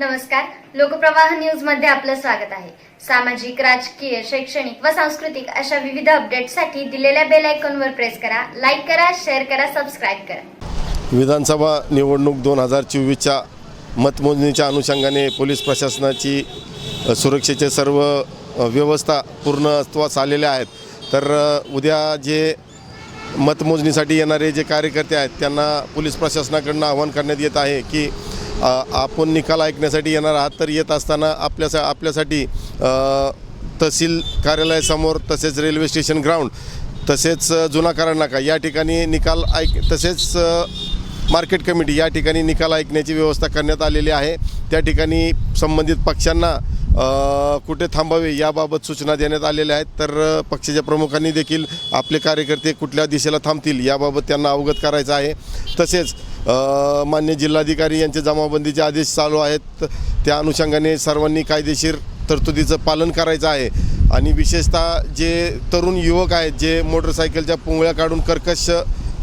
नमस्कार. लोकप्रवाह न्यूजमध्ये आपलं स्वागत आहे. सामाजिक राजकीय शैक्षणिक व सांस्कृतिक अशा विविध अपडेटसाठी दिलेल्या बेल आयकॉनवर प्रेस करा लाईक करा शेअर करा सबस्क्राईब करा. विधानसभा निवडणूक दोन हजार चोवीसच्या मतमोजणीच्या अनुषंगाने पोलीस प्रशासनाची सुरक्षेचे सर्व व्यवस्था पूर्ण अस्तित्वास आलेल्या आहेत. तर उद्या जे मतमोजणीसाठी येणारे जे कार्यकर्ते आहेत त्यांना पोलीस प्रशासनाकडनं आवाहन करण्यात येत आहे की आपण निकाल ऐकण्यासाठी येणार आहात तर येत असताना आपल्या आपल्यासाठी तहसील कार्यालयासमोर तसेच रेल्वे स्टेशन ग्राउंड तसेच जुना कारण नाका या ठिकाणी निकाल ऐक तसेच मार्केट कमिटी या ठिकाणी निकाल ऐकण्याची व्यवस्था करण्यात आलेली आहे. त्या ठिकाणी संबंधित पक्षांना कुठे थांबावे याबाबत सूचना देण्यात आलेल्या आहेत. तर पक्षाच्या प्रमुखांनी देखील आपले कार्यकर्ते कुठल्या दिशेला थांबतील याबाबत त्यांना अवगत करायचं आहे. तसेच मान्य जिल्हाधिकारी यांचे जमावबंदीचे आदेश चालू आहेत. त्या अनुषंगाने सर्वांनी कायदेशीर तरतुदीचं पालन करायचं आहे. आणि विशेषतः जे तरुण युवक आहेत जे मोटरसायकलच्या पुंगळ्या काढून कर्कश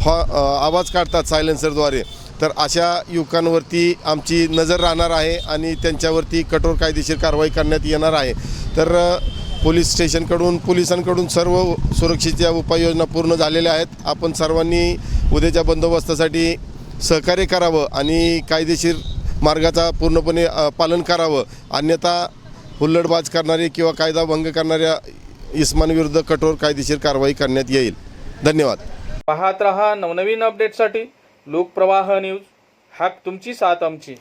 हा आवाज काढतात सायलेन्सरद्वारे तर अशा युवकांवरती आमची नजर राहणार आहे आणि त्यांच्यावरती कठोर कायदेशीर कारवाई करण्यात येणार आहे. तर पोलीस स्टेशनकडून पोलिसांकडून सर्व सुरक्षेच्या उपाययोजना पूर्ण झालेल्या आहेत. आपण सर्वांनी उद्याच्या बंदोबस्तासाठी सहकार्य करावं आणि कायदेशीर मार्गाचा पूर्णपणे पालन करावं. अन्यथा हुल्लडबाज करणारे किंवा कायदा भंग करणाऱ्या इस्मानविरुद्ध कठोर कायदेशीर कारवाई करण्यात येईल. धन्यवाद. पाहत रहा नवनवीन अपडेटसाठी. लोकप्रवाह न्यूज हाक तुमची साथ आमची.